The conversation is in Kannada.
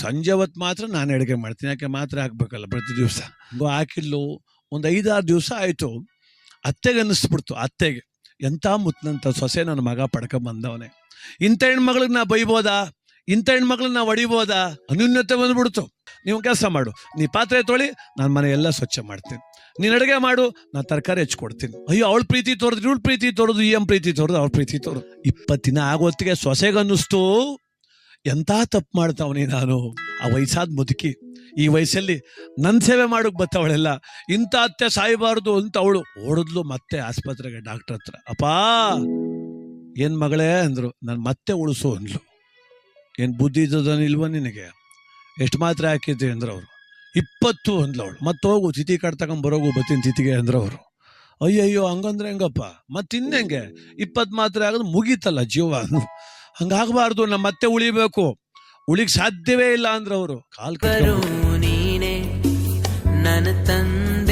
ಸಂಜೆ ಹೊತ್ತು ಮಾತ್ರ ನಾನು ಅಡುಗೆ ಮಾಡ್ತೀನಿ. ಯಾಕೆ ಮಾತ್ರ ಹಾಕ್ಬೇಕಲ್ಲ ಪ್ರತಿ ದಿವಸ? ಹಾಕಿಲ್ಲು ಒಂದು ಐದಾರು ದಿವಸ ಆಯಿತು. ಅತ್ತೆಗೆ ಅನ್ನಿಸ್ಬಿಡ್ತು, ಅತ್ತೆಗೆ. ಎಂಥ ಮುತ್ತನಂತ ಸೊಸೆ ನನ್ನ ಮಗ ಪಡ್ಕೊಂಬಂದವನೇ ಇಂಥ ಹೆಣ್ಮಗಳಿಗೆ ನಾ ಬೈಬೋದಾ? ಇಂಥ ಹೆಣ್ಮಗಳನ್ನ ನಾ ಹೊಡಿಬೋದಾ? ಅನ್ಯೂನ್ಯತೆ ಬಂದ್ಬಿಡ್ತು. ನೀವು ಕೆಲಸ ಮಾಡು. ನೀ ಪಾತ್ರೆ ತೊಳಿ, ನಾನು ಮನೆ ಎಲ್ಲ ಸ್ವಚ್ಛ ಮಾಡ್ತೀನಿ. ನೀನು ಅಡುಗೆ ಮಾಡು, ನಾನು ತರಕಾರಿ ಹೆಚ್ಚಿಕೊಡ್ತೀನಿ ಅಯ್ಯೋ, ಅವಳ ಪ್ರೀತಿ ತೋರಿದ್ರು ಇವಳು ಪ್ರೀತಿ ತೋರೋದು, ಈ ಪ್ರೀತಿ ತೋರೋದು, ಅವ್ಳ ಪ್ರೀತಿ ತೋರೋದು. ಇಪ್ಪತ್ತು ದಿನ ಆಗೋತ್ತಿಗೆ ಸೊಸೆಗನ್ನಿಸ್ತು ಎಂಥ ತಪ್ಪು ಮಾಡ್ತಾವನಿ ನಾನು? ಆ ವಯಸ್ಸಾದ ಮುದುಕಿ. ಈ ವಯಸ್ಸಲ್ಲಿ ನನ್ನ ಸೇವೆ ಮಾಡೋಕೆ ಬತ್ತವಳೆಲ್ಲ, ಇಂಥ ಅತ್ತೆ ಸಾಯಬಾರ್ದು ಅಂತ ಅವಳು ಓಡಿದ್ಲು ಮತ್ತೆ ಆಸ್ಪತ್ರೆಗೆ ಡಾಕ್ಟರ್ ಹತ್ರ. ಅಪ್ಪಾ! ಏನ್ ಮಗಳೇ ಅಂದ್ರು, ನಾನು ಮತ್ತೆ ಉಳಿಸು ಅಂದ್ಲು. ಏನು ಬುದ್ಧಿ ಇಲ್ವ ನಿನಗೆ? ಎಷ್ಟು ಮಾತ್ರ ಹಾಕಿದ್ದೆ ಅಂದ್ರೆ ಅವರು. ಇಪ್ಪತ್ತು ಅಂದ್ಲು ಅವಳು. ಮತ್ತೆ ಹೋಗು ತಿಥಿ ಕಾರ್ಡ್ ತಗೊಂಬರೋಗು ಬತ್ತೀನಿ ತಿಥಿಗೆ ಅಂದ್ರೆ ಅವರು. ಅಯ್ಯಯ್ಯೋ, ಹಂಗಂದ್ರೆ ಹೆಂಗಪ್ಪ? ಮತ್ತೆ ಇನ್ನೆಂಗೆ ಇಪ್ಪತ್ತು ಮಾತ್ರ ಆಗೋದು ಮುಗೀತಲ್ಲ ಜೀವ ಹಂಗಾಗಬಾರ್ದು ನಮ್ಮ ಮತ್ತೆ ಉಳಿಬೇಕು. ಉಳಿಕ್ ಸಾಧ್ಯವೇ ಇಲ್ಲ ಅಂದ್ರೆ ಅವರು ಕಾಲ್ ನೀನೆ ನನ್ನ ತಂದೆ.